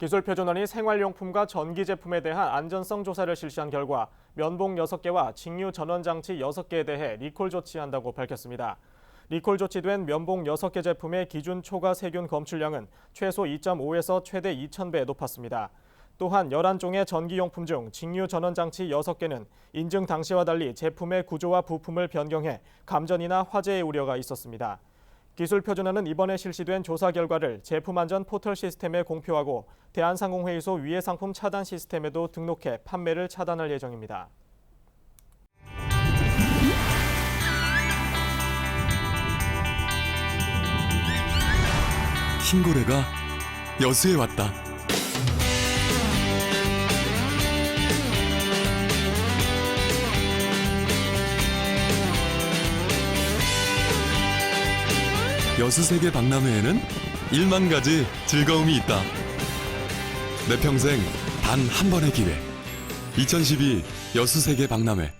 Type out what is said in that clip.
기술표준원이 생활용품과 전기 제품에 대한 안전성 조사를 실시한 결과 면봉 6개와 직류 전원 장치 6개에 대해 리콜 조치한다고 밝혔습니다. 리콜 조치된 면봉 6개 제품의 기준 초과 세균 검출량은 최소 2.5에서 최대 2,000배 높았습니다. 또한 11종의 전기용품 중 직류 전원 장치 6개는 인증 당시와 달리 제품의 구조와 부품을 변경해 감전이나 화재의 우려가 있었습니다. 기술표준원은 이번에 실시된 조사 결과를 제품안전 포털 시스템에 공표하고 대한상공회의소 위해 상품 차단 시스템에도 등록해 판매를 차단할 예정입니다. 흰고래가 여수에 왔다. 여수세계 박람회에는 1만 가지 즐거움이 있다. 내 평생 단 한 번의 기회. 2012 여수세계 박람회.